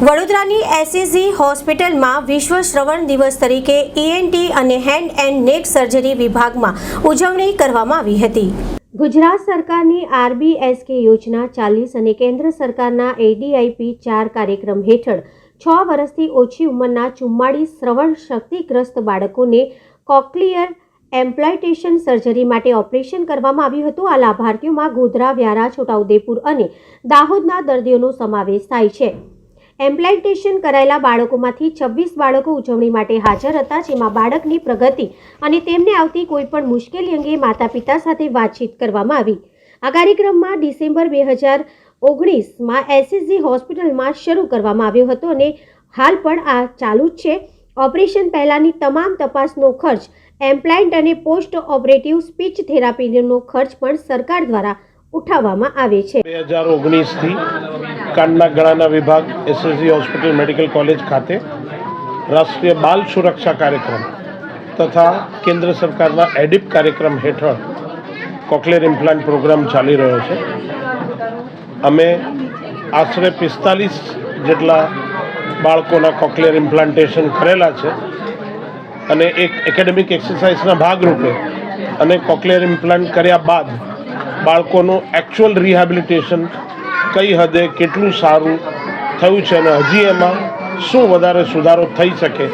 વડોદરાની એસએસજી હોસ્પિટલમાં વિશ્વ શ્રવણ દિવસ તરીકે ઈએનટી અને હેન્ડ એન્ડ નેક સર્જરી વિભાગમાં ઉજવણી કરવામાં આવી હતી. ગુજરાત સરકારની આરબીએસકે યોજના ચાલીસ અને કેન્દ્ર સરકારના એડીઆઈપી ચાર કાર્યક્રમ હેઠળ છ વર્ષથી ઓછી ઉંમરના ચુમ્માળીસ શ્રવણ શક્તિગ્રસ્ત બાળકોને કોક્લિયર એમ્પ્લાયટેશન સર્જરી માટે ઓપરેશન કરવામાં આવ્યું હતું. આ લાભાર્થીઓમાં ગોધરા, વ્યારા, છોટાઉદેપુર અને દાહોદના દર્દીઓનો સમાવેશ થાય છે. એમ્પ્લાયન્ટેશન કરાયેલા બાળકોમાંથી છવ્વીસ બાળકો ઉજવણી માટે હાજર હતા, જેમાં બાળકની પ્રગતિ અને તેમને આવતી કોઈપણ મુશ્કેલી અંગે માતા પિતા સાથે વાતચીત કરવામાં આવી. આ કાર્યક્રમમાં ડિસેમ્બર બે હજાર ઓગણીસમાં એસએસજી હોસ્પિટલમાં શરૂ કરવામાં આવ્યો હતો અને હાલ પણ આ ચાલુ જ છે. ઓપરેશન પહેલાંની તમામ તપાસનો ખર્ચ એમ્પ્લાયન્ટ અને પોસ્ટ ઓપરેટિવ સ્પીચ થેરાપીનો ખર્ચ પણ સરકાર દ્વારા ઉઠાવવામાં આવે છે. બે હજાર ઓગણીસથી કાનના ગળાના વિભાગ એસએસજી હોસ્પિટલ મેડિકલ કોલેજ ખાતે રાષ્ટ્રીય બાલ સુરક્ષા કાર્યક્રમ તથા કેન્દ્ર સરકારના એડિપ કાર્યક્રમ હેઠળ કોકલેર ઇમ્પ્લાન્ટ પ્રોગ્રામ ચાલી રહ્યો છે. અમે આશરે પિસ્તાલીસ જેટલા બાળકોના કોકલેર ઇમ્પ્લાન્ટેશન કરેલા છે અને એક એકેડેમિક એક્સરસાઇઝના ભાગરૂપે અને કોકલેર ઇમ્પ્લાન્ટ કર્યા બાદ બાળકોનું એકચ્યુઅલ રિહેબિલિટેશન કઈ હદે કેટલું સારું થયું છે અને હજી એમાં શું વધારે સુધારો થઈ શકે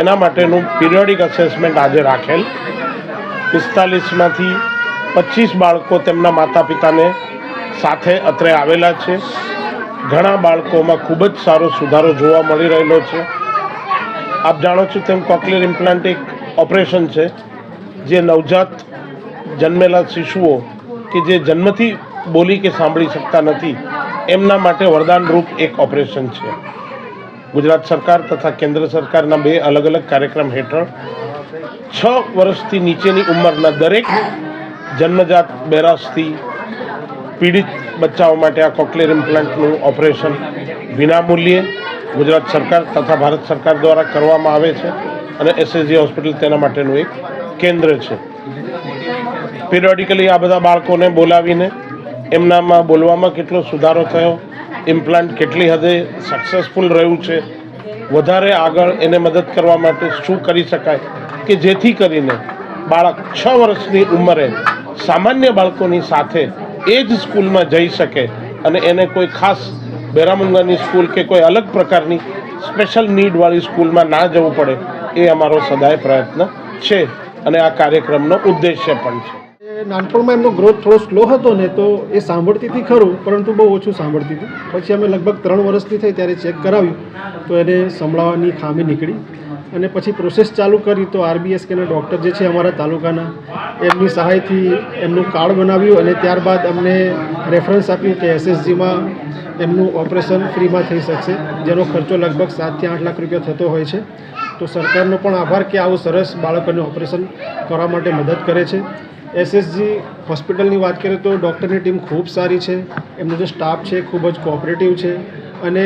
એના માટેનું પિરિયોડિક અસેસમેન્ટ આજે રાખેલ. પિસ્તાલીસમાંથી પચીસ બાળકો તેમના માતા પિતાને સાથે અત્રે આવેલા છે. ઘણા બાળકોમાં ખૂબ જ સારો સુધારો જોવા મળી રહેલો છે. આપ જાણો છો તેમ કોકલિયર ઇમ્પ્લાન્ટ એક ઓપરેશન છે, જે નવજાત જન્મેલા શિશુઓ કે જે જન્મથી બોલી કે સાંભળી શકતા નથી, એમના માટે વરદાનરૂપ એક ઓપરેશન છે. ગુજરાત સરકાર તથા કેન્દ્ર સરકારના બે અલગ અલગ કાર્યક્રમ હેઠળ છ વર્ષથી નીચેની ઉંમરના દરેક જન્મજાત બેરાસથી પીડિત બચ્ચાઓ માટે આ કોકલેર ઇમ્પ્લાન્ટનું ઓપરેશન વિનામૂલ્યે ગુજરાત સરકાર તથા ભારત સરકાર દ્વારા કરવામાં આવે છે અને એસએસજી હોસ્પિટલ તેના માટેનું એક કેન્દ્ર છે. પિરિયોડિકલી આ બધા બાળકોને બોલાવીને એમનામાં બોલવામાં કેટલો સુધારો થયો ઇમ્પ્લાન્ટ કેટલી હદે સક્સેસફુલ રહ્યું છે, વધારે આગળ એને મદદ કરવા માટે શું કરી શકાય કે જેથી કરીને બાળક છ વર્ષની ઉંમરે સામાન્ય બાળકોની સાથે એ જ સ્કૂલમાં જઈ શકે અને એને કોઈ ખાસ બેરામુંગાની સ્કૂલ કે કોઈ અલગ પ્રકારની સ્પેશિયલ નીડવાળી સ્કૂલમાં ના જવું પડે એ અમારો સદાય પ્રયત્ન છે અને આ કાર્યક્રમનો ઉદ્દેશ્ય પણ છે. નાનપણમાં એમનો ગ્રોથ થોડો સ્લો હતો ને, તો એ સાંભળતી હતી ખરું, પરંતુ બહુ ઓછું સાંભળતી હતી પછી અમે લગભગ ત્રણ વર્ષની થઈ ત્યારે ચેક કરાવ્યું, તો એને સંભળાવાની ખામી નીકળી. અને પછી પ્રોસેસ ચાલુ કરી, તો આરબીએસકેના ડૉક્ટર જે છે અમારા તાલુકાના, એમની સહાયથી એમનું કાર્ડ બનાવ્યું અને ત્યારબાદ અમને રેફરન્સ આપ્યું કે એસએસજીમાં એમનું ઓપરેશન ફ્રીમાં થઈ શકશે, જેનો ખર્ચો લગભગ સાતથી આઠ લાખ રૂપિયા થતો હોય છે. તો સરકારનો પણ આભાર કે આવું સરસ બાળકોને ઓપરેશન કરવા માટે મદદ કરે છે. એસએસજી હોસ્પિટલની વાત કરીએ તો ડૉક્ટરની ટીમ ખૂબ સારી છે. એમનો જે સ્ટાફ છે ખૂબ જ કોઓપરેટિવ છે અને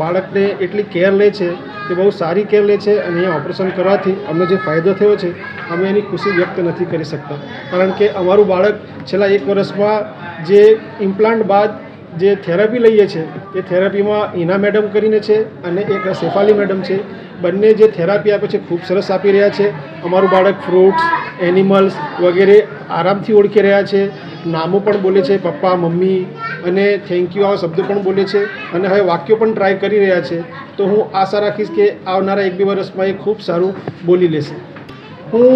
બાળકને એટલી કેર લે છે કે બહુ સારી કેર લે છે અને અહીંયા ઓપરેશન કરવાથી અમને જે ફાયદો થયો છે, અમે એની ખુશી વ્યક્ત નથી કરી શકતા. કારણ કે અમારું બાળક છેલ્લા એક વર્ષમાં જે ઇમ્પ્લાન્ટ બાદ જે થેરાપી લઈએ છીએ એ થેરાપીમાં ઈના મેડમ કરીને છે અને એક શેફાલી મેડમ છે. બંને જે થેરાપી આપે છે, ખૂબ સરસ આપી રહ્યા છે. અમારું બાળક ફ્રૂટ્સ એનિમલ્સ વગેરે આરામથી ઓળખી રહ્યા છે. નામો પણ બોલે છે, પપ્પા, મમ્મી અને થેન્ક યુ આવા શબ્દો પણ બોલે છે અને હવે વાક્યો પણ ટ્રાય કરી રહ્યા છે. તો હું આશા રાખીશ કે આવનારા એક બે વર્ષમાં એ ખૂબ સારું બોલી લેશે. હું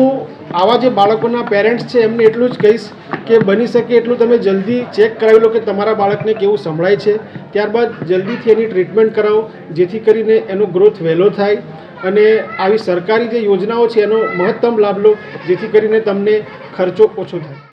આવા જે બાળકોના પેરેન્ટ્સ છે, એમને એટલું જ કહીશ કે બની શકે એટલું તમે જલ્દી ચેક કરાવી લો કે તમારા બાળકને કેવું સંભળાય છે. ત્યારબાદ જલ્દીથી એની ટ્રીટમેન્ટ કરાવો, જેથી કરીને એનો ગ્રોથ વહેલો થાય અને આવી સરકારી જે યોજનાઓ છે, એનો મહત્તમ લાભ લો, જેથી કરીને તમને ખર્ચો ઓછો થાય.